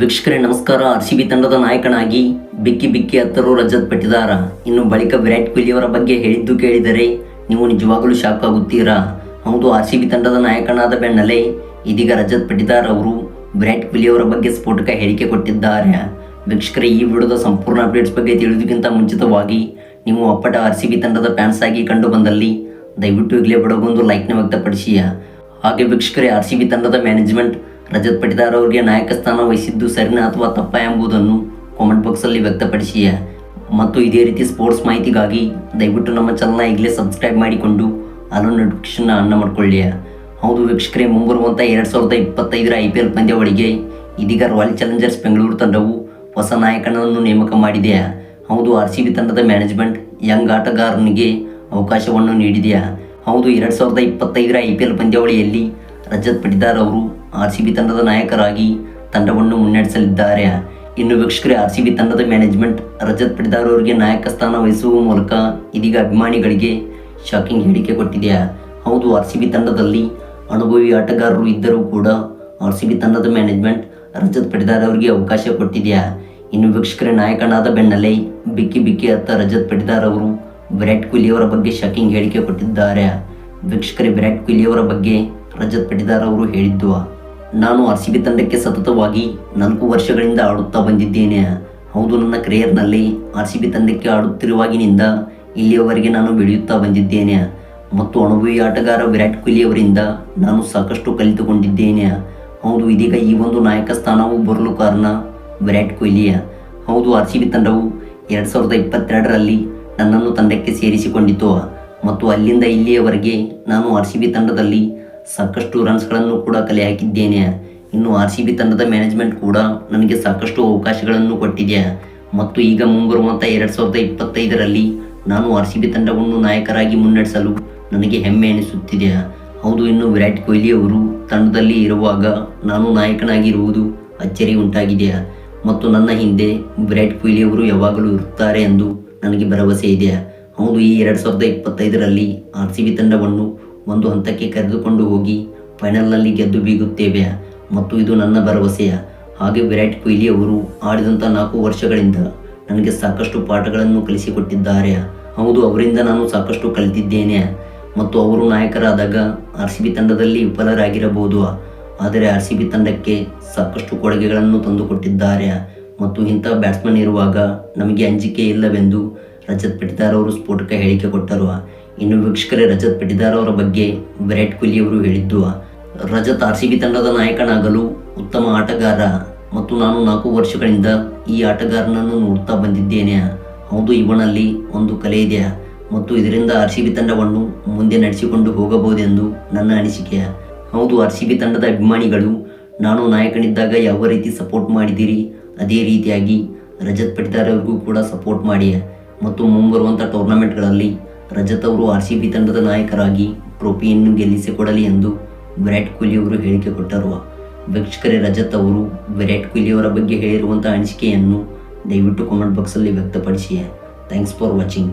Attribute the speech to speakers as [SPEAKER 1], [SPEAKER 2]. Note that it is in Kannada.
[SPEAKER 1] ವೀಕ್ಷಕರೇ, ನಮಸ್ಕಾರ. ಆರ್ ಸಿ ಬಿ ತಂಡದ ನಾಯಕನಾಗಿ ಬಿಕ್ಕಿ ಬಿಕ್ಕಿ ಹತ್ತರು ರಜತ್ ಪಟ್ಟಿದಾರ ಇನ್ನು ಬಳಿಕ ವಿರಾಟ್ ಕೊಹ್ಲಿ ಅವರ ಬಗ್ಗೆ ಹೇಳಿದ್ದು ಕೇಳಿದರೆ ನೀವು ನಿಜವಾಗಲೂ ಶಾಕ್ ಆಗುತ್ತೀರಾ? ಹೌದು ಆರ್ ಸಿ ಬಿ ತಂಡದ ನಾಯಕನಾದ ಬೆನ್ನಲ್ಲೇ ಇದೀಗ ರಜತ್ ಪಟ್ಟಿದಾರ್ ಅವರು ವಿರಾಟ್ ಕೊಹ್ಲಿ ಅವರ ಬಗ್ಗೆ ಸ್ಫೋಟಕ ಹೇಳಿಕೆ ಕೊಟ್ಟಿದ್ದಾರೆ. ವೀಕ್ಷಕರೇ, ಈ ವಿಡಿಯೋದ ಸಂಪೂರ್ಣ ಅಪ್ಡೇಟ್ಸ್ ಬಗ್ಗೆ ತಿಳಿಯೋದಕ್ಕಿಂತ ಮುಂಚಿತವಾಗಿ ನೀವು ಅಪ್ಪಟ ಆರ್ ಸಿ ಬಿ ತಂಡದ ಫ್ಯಾನ್ಸ್ ಆಗಿ ಕಂಡು ಬಂದಲ್ಲಿ ದಯವಿಟ್ಟು ಈಗಲೇ ಬಿಡೋಗೊಂದು ಲೈಕ್ನ ವ್ಯಕ್ತಪಡಿಸಿಯಾ. ಹಾಗೆ ವೀಕ್ಷಕರೇ ಆರ್ ಸಿ ಬಿ ತಂಡದ ಮ್ಯಾನೇಜ್ಮೆಂಟ್ ರಜತ್ ಪಟಿದಾರ್ ಅವರಿಗೆ ನಾಯಕ ಸ್ಥಾನ ವಹಿಸಿದ್ದು ಸರಿನಾ ಅಥವಾ ತಪ್ಪ ಎಂಬುದನ್ನು ಕಾಮೆಂಟ್ ಬಾಕ್ಸಲ್ಲಿ ವ್ಯಕ್ತಪಡಿಸಿಯ? ಮತ್ತು ಇದೇ ರೀತಿ ಸ್ಪೋರ್ಟ್ಸ್ ಮಾಹಿತಿಗಾಗಿ ದಯವಿಟ್ಟು ನಮ್ಮ ಚಾನಲ್ನ ಈಗಲೇ ಸಬ್ಸ್ಕ್ರೈಬ್ ಮಾಡಿಕೊಂಡು ಅಲ್ಲೂ ನೋಟಿಫಿಕೇಶನ್ನ ಅನ್ನ ಮಾಡ್ಕೊಳ್ಳಿ ಹೌದು ವೀಕ್ಷಕರೇ ಮುಂಬರುವಂಥ ಎರಡು ಸಾವಿರದ ಇಪ್ಪತ್ತೈದರ ಐ ಪಿ ಎಲ್ ಪಂದ್ಯಾವಳಿಗೆ ಇದೀಗ ರಾಯಲ್ ಚಾಲೆಂಜರ್ಸ್ ಬೆಂಗಳೂರು ತಂಡವು ಹೊಸ ನಾಯಕನನ್ನು ನೇಮಕ ಮಾಡಿದೆ ಹೌದು ಆರ್ ಸಿ ಬಿ ತಂಡದ ಮ್ಯಾನೇಜ್ಮೆಂಟ್ ಯಂಗ್ ಆಟಗಾರನಿಗೆ ಅವಕಾಶವನ್ನು ನೀಡಿದೆಯಾ? ಹೌದು, ಎರಡು ಸಾವಿರದ ಇಪ್ಪತ್ತೈದರ ಐ ಪಿ ಎಲ್ ಪಂದ್ಯಾವಳಿಯಲ್ಲಿ ರಜತ್ ಪಟಿದಾರ್ ಅವರು ಆರ್ ಸಿ ಬಿ ತಂಡದ ನಾಯಕರಾಗಿ ತಂಡವನ್ನು ಮುನ್ನಡೆಸಲಿದ್ದಾರೆ. ಇನ್ನು ವೀಕ್ಷಕರೇ, ಆರ್ ಸಿ ಬಿ ತಂಡದ ಮ್ಯಾನೇಜ್ಮೆಂಟ್ ರಜತ್ ಪಟಿದಾರ್ ಅವರಿಗೆ ನಾಯಕ ಸ್ಥಾನ ವಹಿಸುವ ಮೂಲಕ ಇದೀಗ ಅಭಿಮಾನಿಗಳಿಗೆ ಶಾಕಿಂಗ್ ಹೇಳಿಕೆ ಕೊಟ್ಟಿದೆ. ಹೌದು, ಆರ್ ಸಿ ಬಿ ತಂಡದಲ್ಲಿ ಅನುಭವಿ ಆಟಗಾರರು ಇದ್ದರೂ ಕೂಡ ಆರ್ ಸಿ ಬಿ ತಂಡದ ಮ್ಯಾನೇಜ್ಮೆಂಟ್ ರಜತ್ ಪಟಿದಾರ್ ಅವರಿಗೆ ಅವಕಾಶ ಕೊಟ್ಟಿದೆಯಾ ಇನ್ನು ವೀಕ್ಷಕರೇ, ನಾಯಕನಾದ ಬೆನ್ನಲ್ಲೇ ಬಿಕ್ಕಿ ಬಿಕ್ಕಿ ಅತ್ತ ರಜತ್ ಪಟಿದಾರ್ ಅವರು ವಿರಾಟ್ ಕೊಹ್ಲಿ ಅವರ ಬಗ್ಗೆ ಶಾಕಿಂಗ್ ಹೇಳಿಕೆ ಕೊಟ್ಟಿದ್ದಾರೆ. ವೀಕ್ಷಕರೇ, ವಿರಾಟ್ ಕೊಹ್ಲಿ ಅವರ ಬಗ್ಗೆ ರಜತ್ ಪಟಿದಾರ್ ಅವರು ಹೇಳಿದ್ದು ನಾನು ಆರ್ ಸಿ ಬಿ ತಂಡಕ್ಕೆ ಸತತವಾಗಿ ನಾಲ್ಕು ವರ್ಷಗಳಿಂದ ಆಡುತ್ತಾ ಬಂದಿದ್ದೇನೆ. ಹೌದು, ನನ್ನ ಕರಿಯರ್ನಲ್ಲಿ ಆರ್ ಸಿ ಬಿ ತಂಡಕ್ಕೆ ಆಡುತ್ತಿರುವಾಗಿನಿಂದ ಇಲ್ಲಿಯವರೆಗೆ ನಾನು ಬೆಳೆಯುತ್ತಾ ಬಂದಿದ್ದೇನೆ. ಮತ್ತು ಅನುಭವಿ ಆಟಗಾರ ವಿರಾಟ್ ಕೊಹ್ಲಿ ಅವರಿಂದ ನಾನು ಸಾಕಷ್ಟು ಕಲಿತುಕೊಂಡಿದ್ದೇನೆ. ಹೌದು, ಇದೀಗ ಈ ಒಂದು ನಾಯಕ ಸ್ಥಾನವು ಬರಲು ಕಾರಣ ವಿರಾಟ್ ಕೊಹ್ಲಿಯ ಹೌದು ಆರ್ ಸಿ ಬಿ ತಂಡವು ಎರಡು ಸಾವಿರದ ಇಪ್ಪತ್ತೆರಡರಲ್ಲಿ ನನ್ನನ್ನು ತಂಡಕ್ಕೆ ಸೇರಿಸಿಕೊಂಡಿತು. ಮತ್ತು ಅಲ್ಲಿಂದ ಇಲ್ಲಿಯವರೆಗೆ ನಾನು ಆರ್ ಸಿ ಬಿ ತಂಡದಲ್ಲಿ ಸಾಕಷ್ಟು ರನ್ಸ್ಗಳನ್ನು ಕೂಡ ಕಲೆ ಹಾಕಿದ್ದೇನೆ ಇನ್ನು ಆರ್ ಸಿ ಬಿ ತಂಡದ ಮ್ಯಾನೇಜ್ಮೆಂಟ್ ಕೂಡ ನನಗೆ ಸಾಕಷ್ಟು ಅವಕಾಶಗಳನ್ನು ಕೊಟ್ಟಿದೆ. ಮತ್ತು ಈಗ ಮುಂಬರುವಂಥ ಎರಡು ಸಾವಿರದ ಇಪ್ಪತ್ತೈದರಲ್ಲಿ ನಾನು ಆರ್ ಸಿ ಬಿ ತಂಡವನ್ನು ನಾಯಕರಾಗಿ ಮುನ್ನಡೆಸಲು ನನಗೆ ಹೆಮ್ಮೆ ಎನಿಸುತ್ತಿದೆ. ಹೌದು, ಇನ್ನು ವಿರಾಟ್ ಕೊಹ್ಲಿ ಅವರು ತಂಡದಲ್ಲಿ ಇರುವಾಗ ನಾನು ನಾಯಕನಾಗಿರುವುದು ಅಚ್ಚರಿ ಉಂಟಾಗಿದೆ. ಮತ್ತು ನನ್ನ ಹಿಂದೆ ವಿರಾಟ್ ಕೊಹ್ಲಿ ಅವರು ಯಾವಾಗಲೂ ಇರುತ್ತಾರೆ ಎಂದು ನನಗೆ ಭರವಸೆ ಇದೆ. ಹೌದು, ಈ ಎರಡು ಸಾವಿರದ ಇಪ್ಪತ್ತೈದರಲ್ಲಿ ಆರ್ ಸಿ ಬಿ ತಂಡವನ್ನು ಒಂದು ಹಂತಕ್ಕೆ ಕರೆದುಕೊಂಡು ಹೋಗಿ ಫೈನಲ್ನಲ್ಲಿ ಗೆದ್ದು ಬೀಗುತ್ತೇವೆ. ಮತ್ತು ಇದು ನನ್ನ ಭರವಸೆಯ. ಹಾಗೆ ವಿರಾಟ್ ಕೊಹ್ಲಿ ಅವರು ಆಡಿದಂಥ ನಾಲ್ಕು ವರ್ಷಗಳಿಂದ ನನಗೆ ಸಾಕಷ್ಟು ಪಾಠಗಳನ್ನು ಕಲಿಸಿಕೊಟ್ಟಿದ್ದಾರೆ. ಹೌದು, ಅವರಿಂದ ನಾನು ಸಾಕಷ್ಟು ಕಲಿತಿದ್ದೇನೆ. ಮತ್ತು ಅವರು ನಾಯಕರಾದಾಗ ಆರ್ ಸಿ ಬಿ ತಂಡದಲ್ಲಿ ವಿಫಲರಾಗಿರಬಹುದು. ಆದರೆ ಆರ್ ಸಿ ಬಿ ತಂಡಕ್ಕೆ ಸಾಕಷ್ಟು ಕೊಡುಗೆಗಳನ್ನು ತಂದುಕೊಟ್ಟಿದ್ದಾರೆ. ಮತ್ತು ಇಂಥ ಬ್ಯಾಟ್ಸ್ಮನ್ ಇರುವಾಗ ನಮಗೆ ಅಂಜಿಕೆ ಇಲ್ಲವೆಂದು ರಜತ್ ಪಟಿದಾರ್ ಅವರು ಸ್ಫೋಟಕ ಹೇಳಿಕೆ ಕೊಟ್ಟರು. ಇನ್ನು ವೀಕ್ಷಕರೇ ರಜತ್ ಪಟಿದಾರ್ ಅವರ ಬಗ್ಗೆ ವಿರಾಟ್ ಕೊಹ್ಲಿ ಅವರು ಹೇಳಿದ್ದು, ರಜತ್ ಆರ್ ಸಿ ಬಿ ತಂಡದ ನಾಯಕನಾಗಲು ಉತ್ತಮ ಆಟಗಾರ ಮತ್ತು ನಾನು ನಾಲ್ಕು ವರ್ಷಗಳಿಂದ ಈ ಆಟಗಾರನನ್ನು ನೋಡ್ತಾ ಬಂದಿದ್ದೇನೆ. ಹೌದು, ಇವನಲ್ಲಿ ಒಂದು ಕಲೆ ಇದೆಯಾ ಮತ್ತು ಇದರಿಂದ ಆರ್ ಸಿ ಬಿ ತಂಡವನ್ನು ಮುಂದೆ ನಡೆಸಿಕೊಂಡು ಹೋಗಬಹುದೆಂದು ನನ್ನ ಅನಿಸಿಕೆ. ಹೌದು, ಆರ್ ಸಿ ಬಿ ತಂಡದ ಅಭಿಮಾನಿಗಳು, ನಾನು ನಾಯಕನಿದ್ದಾಗ ಯಾವ ರೀತಿ ಸಪೋರ್ಟ್ ಮಾಡಿದ್ದೀರಿ ಅದೇ ರೀತಿಯಾಗಿ ರಜತ್ ಪಟಿದಾರ್ ಅವರಿಗೂ ಕೂಡ ಸಪೋರ್ಟ್ ಮಾಡಿ ಮತ್ತು ಮುಂಬರುವಂಥ ಟೂರ್ನಮೆಂಟ್ಗಳಲ್ಲಿ ರಜತ್ ಅವರು ಆರ್ ಸಿ ಬಿ ತಂಡದ ನಾಯಕರಾಗಿ ಟ್ರೋಫಿಯನ್ನು ಗೆಲ್ಲಿಸಿಕೊಡಲಿ ಎಂದು ವಿರಾಟ್ ಕೊಹ್ಲಿ ಅವರು ಹೇಳಿಕೆ ಕೊಟ್ಟರು. ವೀಕ್ಷಕರೇ, ರಜತ್ ಅವರು ವಿರಾಟ್ ಕೊಹ್ಲಿ ಅವರ ಬಗ್ಗೆ ಹೇಳಿರುವಂಥ ಅನಿಸಿಕೆಯನ್ನು ದಯವಿಟ್ಟು ಕಾಮೆಂಟ್ ಬಾಕ್ಸಲ್ಲಿ ವ್ಯಕ್ತಪಡಿಸಿ. Thanks for watching